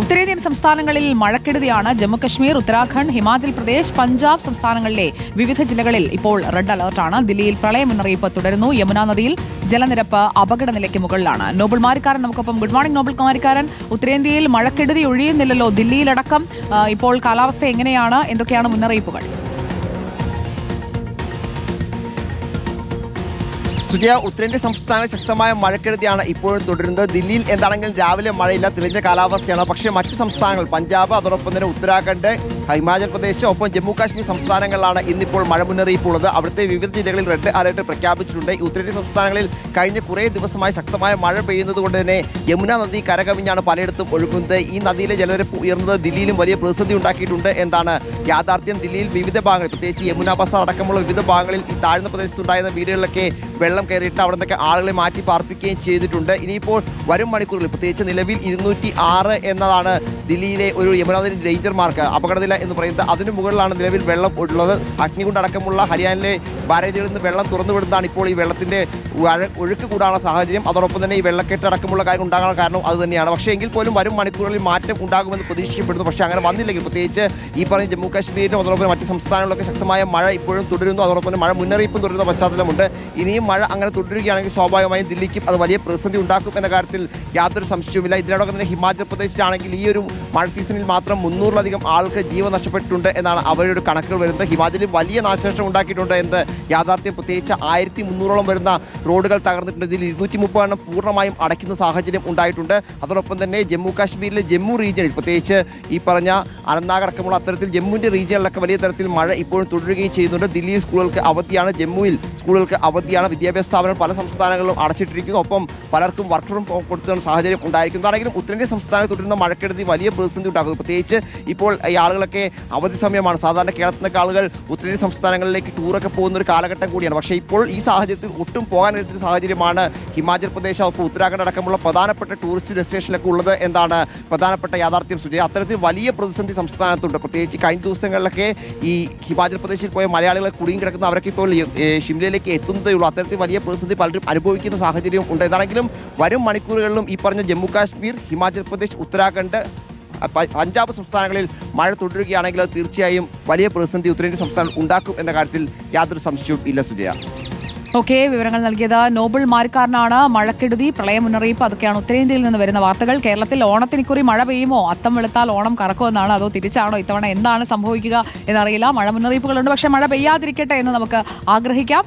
ഉത്തരേന്ത്യൻ സംസ്ഥാനങ്ങളിൽ മഴക്കെടുതിയാണ് ജമ്മുകശ്മീർ ഉത്തരാഖണ്ഡ് ഹിമാചൽ പ്രദേശ് പഞ്ചാബ് സംസ്ഥാനങ്ങളിലെ വിവിധ ജില്ലകളിൽ ഇപ്പോൾ റെഡ് അലർട്ടാണ് ദില്ലിയിൽ പ്രളയ മുന്നറിയിപ്പ് തുടരുന്നു. യമുനാ നദിയിൽ ജലനിരപ്പ് അപകടനിലയ്ക്ക് മുകളിലാണ്. നോബൽ മാരിക്കാരൻ നമുക്കൊപ്പം ഗുഡ് മോർണിംഗ് നോബിൾ കുമാരിക്കാരൻ ഉത്തരേന്ത്യയിൽ മഴക്കെടുതി ഒഴിയുന്നില്ലല്ലോ ദില്ലിയിലടക്കം. ഇപ്പോൾ കാലാവസ്ഥ എങ്ങനെയാണ്? എന്തൊക്കെയാണ് മുന്നറിയിപ്പുകൾ? സുജയ ഉത്തരേന്ത്യ സംസ്ഥാന ശക്തമായ മഴക്കെടുതിയാണ് ഇപ്പോഴും തുടരുന്നത്. ദില്ലിയിൽ എന്താണെങ്കിലും രാവിലെ മഴയില്ല തെളിഞ്ഞ കാലാവസ്ഥയാണ്. പക്ഷേ മറ്റ് സംസ്ഥാനങ്ങൾ പഞ്ചാബ് അതോടൊപ്പം തന്നെ ഉത്തരാഖണ്ഡ് ഹിമാചൽ പ്രദേശ് ഒപ്പം ജമ്മു കാശ്മീർ സംസ്ഥാനങ്ങളിലാണ് ഇന്നിപ്പോൾ മഴ മുന്നറിയിപ്പ് ഉള്ളത് അവിടുത്തെ വിവിധ ജില്ലകളിൽ റെഡ് അലർട്ട് പ്രഖ്യാപിച്ചിട്ടുണ്ട്. ഉത്തരേന്ത്യ സംസ്ഥാനങ്ങളിൽ കഴിഞ്ഞ കുറേ ദിവസമായി ശക്തമായ മഴ പെയ്യുന്നത് കൊണ്ട് തന്നെ യമുന നദി കരകവിഞ്ഞാണ് പലയിടത്തും ഒഴുകുന്നത്. ഈ നദിയിലെ ജലനിരപ്പ് ഉയർന്നത് ദില്ലിയിലും വലിയ പ്രതിസന്ധി ഉണ്ടാക്കിയിട്ടുണ്ട് എന്താണ് യാഥാർത്ഥ്യം. ദില്ലിയിൽ വിവിധ ഭാഗങ്ങളിൽ പ്രത്യേകിച്ച് യമുന ബസാർ അടക്കമുള്ള വിവിധ ഭാഗങ്ങളിൽ താഴ്ന്ന പ്രദേശത്തുണ്ടായിരുന്ന വീടുകളിലൊക്കെ വെള്ളം കയറിയിട്ട് അവിടെ നിന്നൊക്കെ ആളുകളെ മാറ്റി പാർപ്പിക്കുകയും ചെയ്തിട്ടുണ്ട്. ഇനിയിപ്പോൾ വരും മണിക്കൂറിൽ പ്രത്യേകിച്ച് നിലവിൽ ഇരുന്നൂറ്റി ആറ് എന്നതാണ് ദില്ലിയിലെ ഒരു യമുന നദി ഡേഞ്ചർ മാർക്ക്. എന്ന് പറയുന്നത് അതിനു മുകളിലാണ് നിലവിൽ വെള്ളം ഉള്ളത്. അഗ്നികുണ്ട് അടക്കമുള്ള ഹരിയാനയിലെ ബാരേജുകളിൽ നിന്ന് വെള്ളം തുറന്നു വിടുന്നതാണ് ഇപ്പോൾ ഈ വെള്ളത്തിന്റെ ഒഴുക്ക് കൂടാനുള്ള സാഹചര്യം. അതോടൊപ്പം തന്നെ ഈ വെള്ളക്കെട്ട് അടക്കമുള്ള കാര്യം ഉണ്ടാകാനുള്ള കാരണം അത് തന്നെയാണ്. പക്ഷേ എങ്കിൽ പോലും വരും മണിക്കൂറുകളിൽ മാറ്റം ഉണ്ടാകുമെന്ന് പ്രതീക്ഷിക്കപ്പെടുന്നു. പക്ഷേ അങ്ങനെ വന്നില്ലെങ്കിൽ പ്രത്യേകിച്ച് ഈ പറഞ്ഞ ജമ്മു കാശ്മീരിലും അതോടൊപ്പം മറ്റ് സംസ്ഥാനങ്ങളിലൊക്കെ ശക്തമായ മഴ ഇപ്പോഴും തുടരുന്നു. അതോടൊപ്പം മഴ മുന്നറിയിപ്പും തുടരുന്ന പശ്ചാത്തലമുണ്ട് ഇനിയും മഴ അങ്ങനെ തുടരുകയാണെങ്കിൽ സ്വാഭാവികമായും ദില്ലിക്കും അത് വലിയ പ്രതിസന്ധി ഉണ്ടാക്കും എന്ന കാര്യത്തിൽ യാതൊരു സംശയവുമില്ല. ഇതിനോടൊപ്പം തന്നെ ഹിമാചൽ പ്രദേശിലാണെങ്കിൽ ഈ ഒരു മഴ സീസണിൽ മാത്രം മുന്നൂറിലധികം ആൾക്ക് ജീവൻ നഷ്ടപ്പെട്ടിട്ടുണ്ട് എന്നാണ് അവരുടെ കണക്കുകൾ വരുന്നത്. ഹിമാചലിൽ വലിയ നാശനഷ്ടം ഉണ്ടാക്കിയിട്ടുണ്ട് എന്ന് യാഥാർത്ഥ്യം പ്രത്യേകിച്ച് ആയിരത്തി മുന്നൂറോളം വരുന്ന റോഡുകൾ തകർന്നിട്ടുണ്ട്. ഇതിൽ ഇരുന്നൂറ്റി മുപ്പത് എണ്ണം പൂർണമായും അടയ്ക്കുന്ന സാഹചര്യം ഉണ്ടായിട്ടുണ്ട്. അതോടൊപ്പം തന്നെ ജമ്മു കാശ്മീരിലെ ജമ്മു റീജിയനിൽ പ്രത്യേകിച്ച് ഈ പറഞ്ഞ അനന്താഗ് അടക്കമുള്ള അത്തരത്തിൽ ജമ്മുവിന്റെ റീജിയനിലൊക്കെ വലിയ തരത്തിൽ മഴ ഇപ്പോഴും തുടരുകയും ചെയ്യുന്നുണ്ട്. ദില്ലിയിൽ സ്കൂളുകൾക്ക് അവധിയാണ് ജമ്മുവിൽ സ്കൂളുകൾക്ക് അവധിയാണ് വിദ്യാഭ്യാസ സ്ഥാപനങ്ങൾ പല സംസ്ഥാനങ്ങളിലും അടച്ചിട്ടിരിക്കുന്നു. ഒപ്പം പലർക്കും വർക്ക് ഫ്രം ഹോം കൊടുത്തുന്ന സാഹചര്യം ഉണ്ടായിരിക്കുന്നതാണെങ്കിലും ഉത്തരേന്ത്യ സംസ്ഥാനത്ത് തുടരുന്ന മഴക്കെടുതി വലിയ പ്രതിസന്ധി ഉണ്ടാക്കുന്നു. പ്രത്യേകിച്ച് ഇപ്പോൾ ഈ ആളുകളൊക്കെ അവധി സമയമാണ്. സാധാരണ കേരളത്തിൽ നിന്നൊക്കെ ആളുകൾ ഉത്തരേന്ത്യ സംസ്ഥാനങ്ങളിലേക്ക് ടൂറൊക്കെ പോകുന്ന ഒരു കാലഘട്ടം കൂടിയാണ്. പക്ഷേ ഇപ്പോൾ ഈ സാഹചര്യത്തിൽ ഒട്ടും പോകാൻ ഒരു സാഹചര്യമാണ് ഹിമാചൽ പ്രദേശ് ഒപ്പം ഉത്തരാഖണ്ഡ് അടക്കമുള്ള പ്രധാനപ്പെട്ട ടൂറിസ്റ്റ് ഡെസ്റ്റിനേഷനിലൊക്കെ ഉള്ളത് എന്താണ് പ്രധാനപ്പെട്ട യാഥാർത്ഥ്യം സുജയ അത്തരത്തിൽ വലിയ പ്രതിസന്ധി സംസ്ഥാനത്തുണ്ട്. പ്രത്യേകിച്ച് കഴിഞ്ഞ ദിവസങ്ങളിലൊക്കെ ഈ ഹിമാചൽ പ്രദേശിൽ പോയ മലയാളികളെ കുടുങ്ങി കിടക്കുന്ന അവരൊക്കെ ഇപ്പോൾ ഷിംലയിലേക്ക് എത്തുന്നതേ ഉള്ളൂ. അത്തരത്തിൽ വലിയ പ്രതിസന്ധി പലരും അനുഭവിക്കുന്ന സാഹചര്യം ഉണ്ട്. ഏതാണെങ്കിലും വരും മണിക്കൂറുകളിലും ഈ പറഞ്ഞ ജമ്മു കാശ്മീർ ഹിമാചൽ പ്രദേശ് ഉത്തരാഖണ്ഡ് പഞ്ചാബ് സംസ്ഥാനങ്ങളിൽ മഴ തുടരുകയാണെങ്കിൽ തീർച്ചയായും വലിയ പ്രതിസന്ധി ഉത്തരേന്ത്യൻ സംസ്ഥാനം ഉണ്ടാക്കും എന്ന കാര്യത്തിൽ യാതൊരു സംശയവും ഇല്ല സുജയ. ഓക്കെ വിവരങ്ങൾ നൽകിയത് നോബിൾ മാരിക്കാരനാണ്. മഴക്കെടുതി പ്രളയ മുന്നറിയിപ്പ് അതൊക്കെയാണ് ഉത്തരേന്ത്യയിൽ നിന്ന് വരുന്ന വാർത്തകൾ. കേരളത്തിൽ ഓണത്തിനിക്കുറി മഴ പെയ്യുമോ? അത്തം വെളുത്താൽ ഓണം കറക്കുമെന്നാണ് അതോ തിരിച്ചാണോ? ഇത്തവണ എന്താണ് സംഭവിക്കുക എന്നറിയില്ല. മഴ മുന്നറിയിപ്പുകളുണ്ട് പക്ഷേ മഴ പെയ്യാതിരിക്കട്ടെ എന്ന് നമുക്ക് ആഗ്രഹിക്കാം.